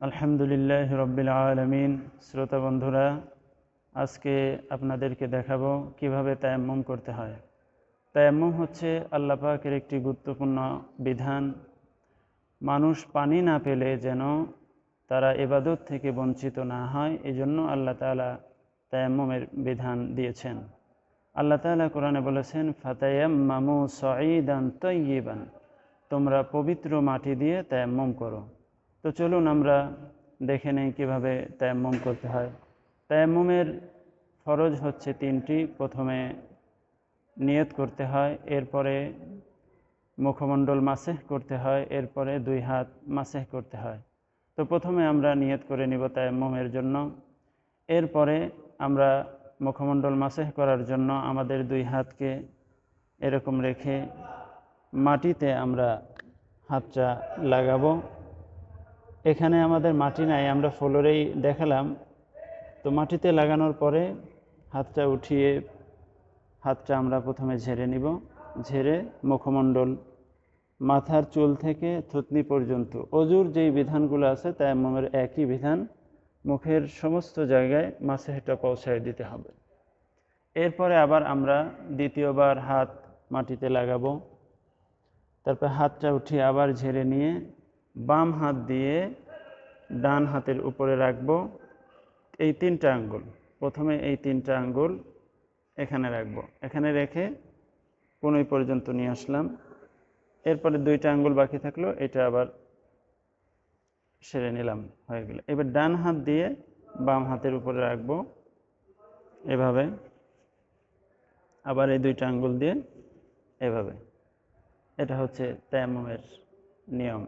আলহামদুলিল্লাহ রব্বিল আলমিন। শ্রোতা বন্ধুরা, আজকে আপনাদেরকে দেখাবো কীভাবে তায়াম্মম করতে হয়। তায়াম্মুম হচ্ছে আল্লাহ পাকের একটি গুরুত্বপূর্ণ বিধান। মানুষ পানি না পেলে যেন তারা এবাদত থেকে বঞ্চিত না হয় এই জন্য আল্লাহ তালা তায়াম্মুমের বিধান দিয়েছেন। আল্লাহ তালা কোরআনে বলেছেন ফাতায়াম মামু সঈদান তৈবান তোমরা পবিত্র মাটি দিয়ে তায়াম্মুম করো। তো চলুন আমরা দেখে নেই কীভাবে তায়াম্মুম করতে হয়। তায়াম্মুমের ফরজ হচ্ছে তিনটি। প্রথমে নিয়ত করতে হয়, এরপরে মুখমণ্ডল মাসেহ করতে হয়, এরপরে দুই হাত মাসেহ করতে হয়। তো প্রথমে আমরা নিয়ত করে নিব তায়াম্মুমের জন্য। এরপরে আমরা মুখমণ্ডল মাসেহ করার জন্য আমাদের দুই হাতকে এরকম রেখে মাটিতে আমরা হাতটা লাগাবো। এখানে আমাদের মাটি নাই, আমরা ফ্লোরেই দেখালাম। তো মাটিতে লাগানোর পরে হাতটা উঠিয়ে, হাতটা আমরা প্রথমে ঝেড়ে নিব। ঝেড়ে মুখমণ্ডল, মাথার চুল থেকে থুতনি পর্যন্ত। অজুর যেই বিধানগুলো আছে তায়াম্মমের একই বিধান। মুখের সমস্ত জায়গায় মাসেহটা পৌঁছায় দিতে হবে। এরপরে আবার আমরা দ্বিতীয়বার হাত মাটিতে লাগাবো। তারপর হাতটা উঠিয়ে আবার ঝেড়ে নিয়ে বাম হাত দিয়ে ডান হাতের উপরে রাখব। এই তিনটা আঙ্গুল, প্রথমে এই তিনটা আঙ্গুল এখানে রাখব। এখানে রেখে কোনোই পর্যন্ত নিয়ে আসলাম। এরপরে দুইটা আঙ্গুল বাকি থাকল, এটা আবার সেরে নিলাম, হয়ে গেল। এবার ডান হাত দিয়ে বাম হাতের উপরে রাখব। এভাবে আবার এই দুইটা আঙ্গুল দিয়ে এভাবে। এটা হচ্ছে তায়াম্মুমের নিয়ম।